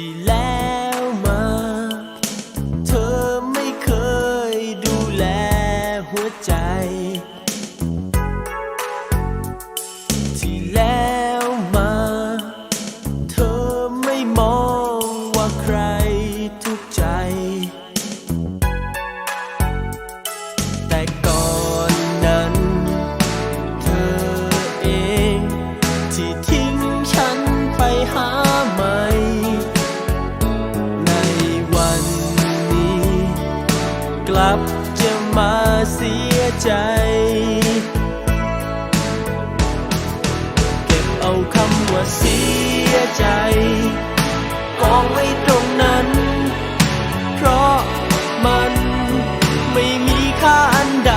ที่แล้วมา เธอไม่เคยดูแลหัวใจ ที่แล้วมา เธอไม่มองว่าใคร ลับจะมาเสียใจ เก็บเอาคำว่าเสียใจ กองไว้ตรงนั้น เพราะมันไม่มีค่าอันใด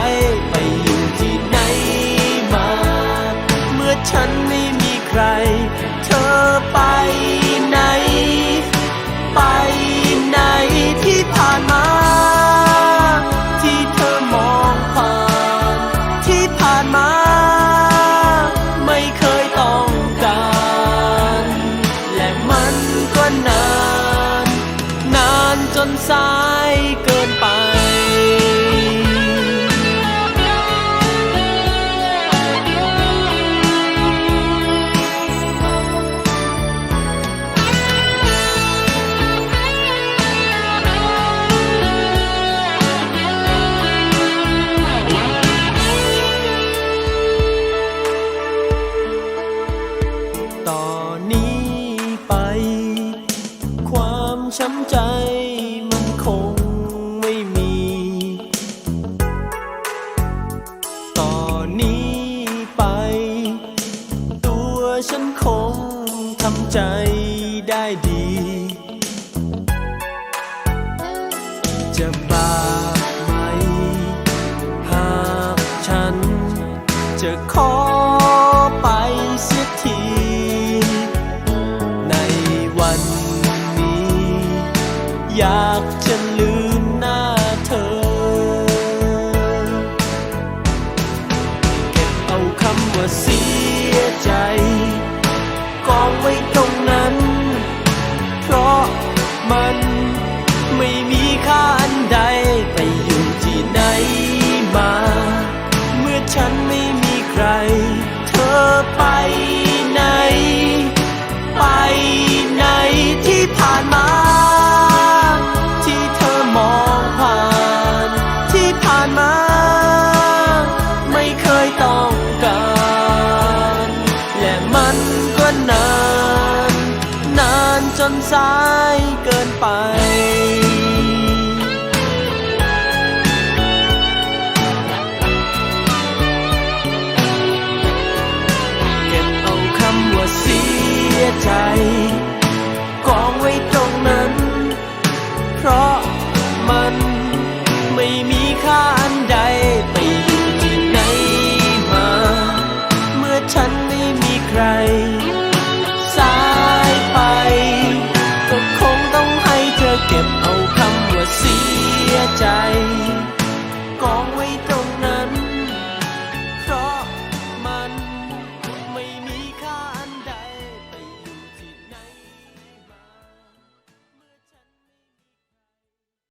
ไปอยู่ที่ไหนมา เมื่อฉันไม่มีใคร สายเกินไป ตอนนี้ ช้ำใจมันคงไม่มี ต่อนนี้ไป ตัวฉันคงทำใจได้ดี จะบาปไหม หากฉันจะขอ อยากจะลืมา